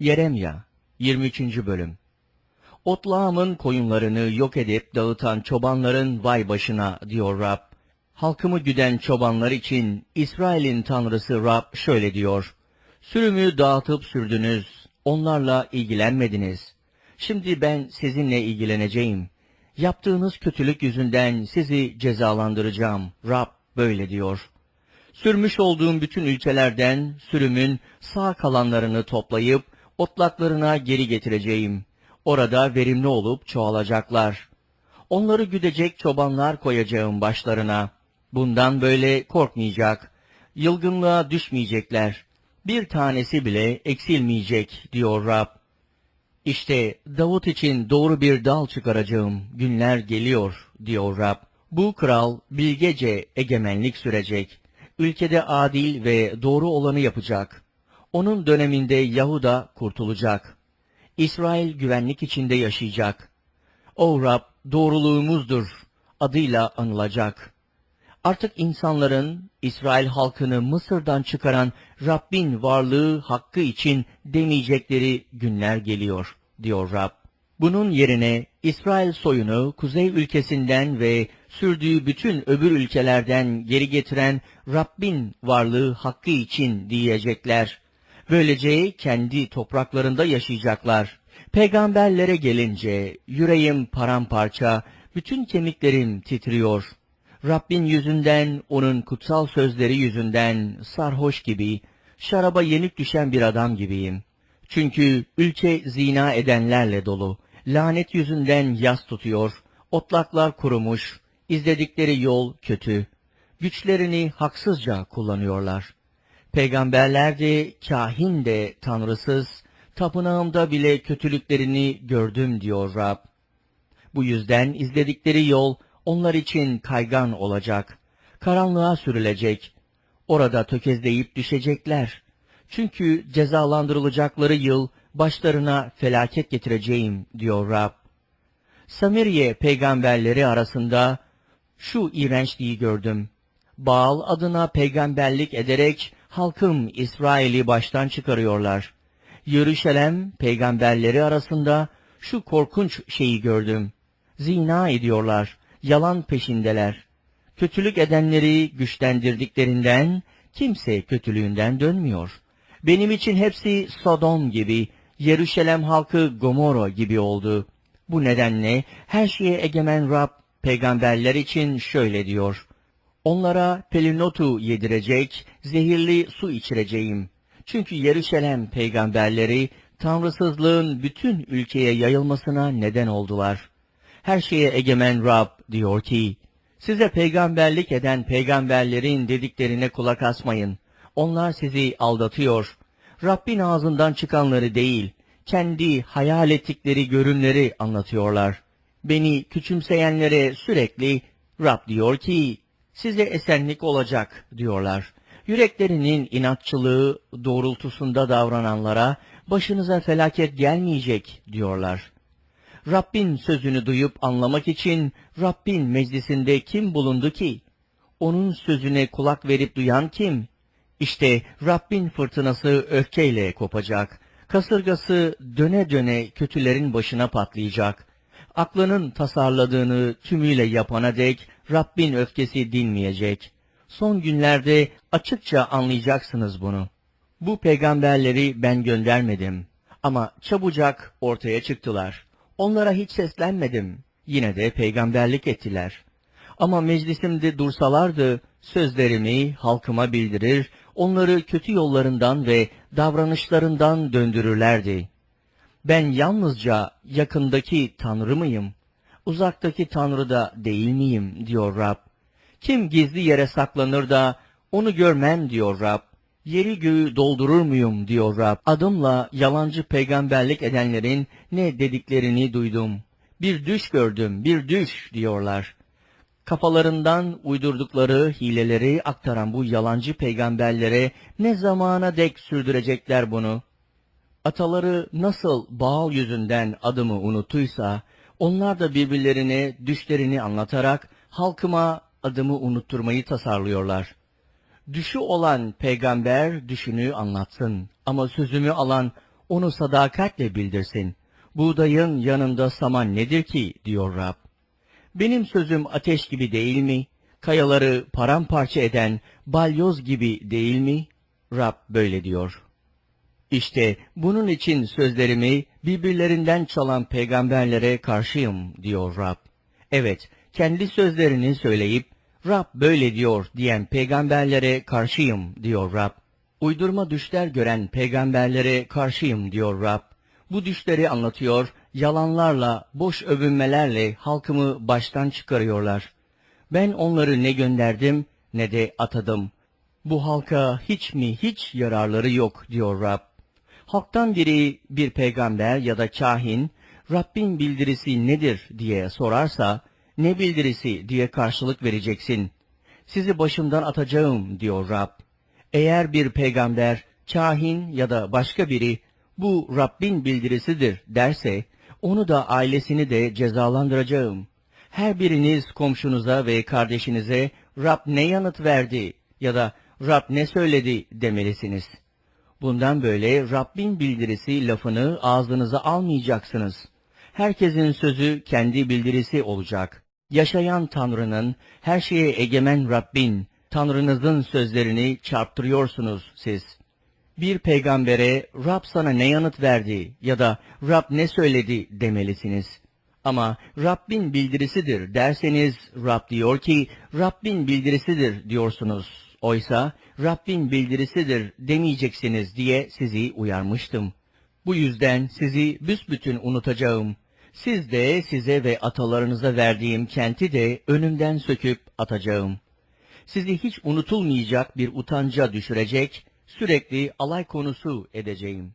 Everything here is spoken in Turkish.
Yeremya 23. Bölüm Otlağımın koyunlarını yok edip dağıtan çobanların vay başına diyor Rab. Halkımı güden çobanlar için İsrail'in tanrısı Rab şöyle diyor. Sürümü dağıtıp sürdünüz, onlarla ilgilenmediniz. Şimdi ben sizinle ilgileneceğim. Yaptığınız kötülük yüzünden sizi cezalandıracağım. Rab böyle diyor. Sürmüş olduğum bütün ülkelerden sürümün sağ kalanlarını toplayıp otlaklarına geri getireceğim. Orada verimli olup çoğalacaklar. Onları güdecek çobanlar koyacağım başlarına. Bundan böyle korkmayacak. Yılgınlığa düşmeyecekler. Bir tanesi bile eksilmeyecek diyor Rab. İşte Davut için doğru bir dal çıkaracağım günler geliyor diyor Rab. Bu kral bilgece egemenlik sürecek. Ülkede adil ve doğru olanı yapacak. Onun döneminde Yahuda kurtulacak. İsrail güvenlik içinde yaşayacak. O Rab doğruluğumuzdur adıyla anılacak. Artık insanların İsrail halkını Mısır'dan çıkaran Rabbin varlığı hakkı için demeyecekleri günler geliyor, diyor Rab. Bunun yerine İsrail soyunu kuzey ülkesinden ve sürdüğü bütün öbür ülkelerden geri getiren Rabbin varlığı hakkı için diyecekler. Böylece kendi topraklarında yaşayacaklar. Peygamberlere gelince yüreğim paramparça, bütün kemiklerim titriyor. Rabbin yüzünden, onun kutsal sözleri yüzünden sarhoş gibi, şaraba yenik düşen bir adam gibiyim. Çünkü ülke zina edenlerle dolu. Lanet yüzünden yas tutuyor. Otlaklar kurumuş. izledikleri yol kötü. Güçlerini haksızca kullanıyorlar. Peygamberler de, kahin de tanrısız, tapınağımda bile kötülüklerini gördüm diyor Rab. Bu yüzden izledikleri yol onlar için kaygan olacak. Karanlığa sürülecek. Orada tökezleyip düşecekler. Çünkü cezalandırılacakları yıl başlarına felaket getireceğim diyor Rab. Samiriye peygamberleri arasında şu iğrençliği gördüm. Baal adına peygamberlik ederek halkım İsrail'i baştan çıkarıyorlar. Yeruşalem peygamberleri arasında şu korkunç şeyi gördüm. Zina ediyorlar, yalan peşindeler. Kötülük edenleri güçlendirdiklerinden kimse kötülüğünden dönmüyor. Benim için hepsi Sodom gibi, Yeruşalem halkı Gomorra gibi oldu. Bu nedenle her şeye egemen Rab peygamberler için şöyle diyor. Onlara pelinotu yedirecek, zehirli su içireceğim. Çünkü Yeruşalem peygamberleri tanrısızlığın bütün ülkeye yayılmasına neden oldular. Her şeye egemen Rab diyor ki, size peygamberlik eden peygamberlerin dediklerine kulak asmayın. Onlar sizi aldatıyor. Rabbin ağzından çıkanları değil, kendi hayal ettikleri görünleri anlatıyorlar. Beni küçümseyenlere sürekli Rab diyor ki, size esenlik olacak diyorlar. Yüreklerinin inatçılığı doğrultusunda davrananlara başınıza felaket gelmeyecek diyorlar. Rabbin sözünü duyup anlamak için Rabbin meclisinde kim bulundu ki? Onun sözüne kulak verip duyan kim? İşte Rabbin fırtınası öfkeyle kopacak. Kasırgası döne döne kötülerin başına patlayacak. Aklının tasarladığını tümüyle yapana dek Rabbin öfkesi dinmeyecek. Son günlerde açıkça anlayacaksınız bunu. Bu peygamberleri ben göndermedim. Ama çabucak ortaya çıktılar. Onlara hiç seslenmedim. Yine de peygamberlik ettiler. Ama meclisimde dursalardı sözlerimi halkıma bildirir, onları kötü yollarından ve davranışlarından döndürürlerdi. Ben yalnızca yakındaki Tanrı mıyım? Uzaktaki Tanrı da değil miyim diyor Rab. Kim gizli yere saklanır da onu görmem diyor Rab. Yeri göğü doldurur muyum diyor Rab. Adımla yalancı peygamberlik edenlerin ne dediklerini duydum. Bir düş gördüm, bir düş diyorlar. Kafalarından uydurdukları hileleri aktaran bu yalancı peygamberlere ne zamana dek sürdürecekler bunu? Ataları nasıl Baal yüzünden adımı unuttuysa, onlar da birbirlerine düşlerini anlatarak halkıma adımı unutturmayı tasarlıyorlar. Düşü olan peygamber düşünü anlatsın ama sözümü alan onu sadakatle bildirsin. Buğdayın yanında saman nedir ki, diyor Rab. Benim sözüm ateş gibi değil mi? Kayaları paramparça eden balyoz gibi değil mi? Rab böyle diyor. İşte bunun için sözlerimi birbirlerinden çalan peygamberlere karşıyım, diyor Rab. Evet, kendi sözlerini söyleyip, Rab böyle diyor diyen peygamberlere karşıyım, diyor Rab. Uydurma düşler gören peygamberlere karşıyım, diyor Rab. Bu düşleri anlatıyor, yalanlarla, boş övünmelerle halkımı baştan çıkarıyorlar. Ben onları ne gönderdim ne de atadım. Bu halka hiç mi hiç yararları yok, diyor Rab. Halktan biri bir peygamber ya da kahin, Rabbin bildirisi nedir diye sorarsa, ne bildirisi diye karşılık vereceksin. Sizi başımdan atacağım diyor Rab. Eğer bir peygamber, kahin ya da başka biri bu Rabbin bildirisidir derse, onu da ailesini de cezalandıracağım. Her biriniz komşunuza ve kardeşinize Rab ne yanıt verdi ya da Rab ne söyledi demelisiniz. Bundan böyle Rabbin bildirisi lafını ağzınıza almayacaksınız. Herkesin sözü kendi bildirisi olacak. Yaşayan Tanrı'nın, her şeye egemen Rabbin, Tanrınızın sözlerini çarptırıyorsunuz siz. Bir peygambere Rab sana ne yanıt verdi ya da Rab ne söyledi demelisiniz. Ama Rabbin bildirisidir derseniz Rab diyor ki Rabbin bildirisidir diyorsunuz. Oysa Rabbin bildirisidir demeyeceksiniz diye sizi uyarmıştım. Bu yüzden sizi büsbütün unutacağım. Siz de size ve atalarınıza verdiğim kenti de önümden söküp atacağım. Sizi hiç unutulmayacak bir utanca düşürecek, sürekli alay konusu edeceğim.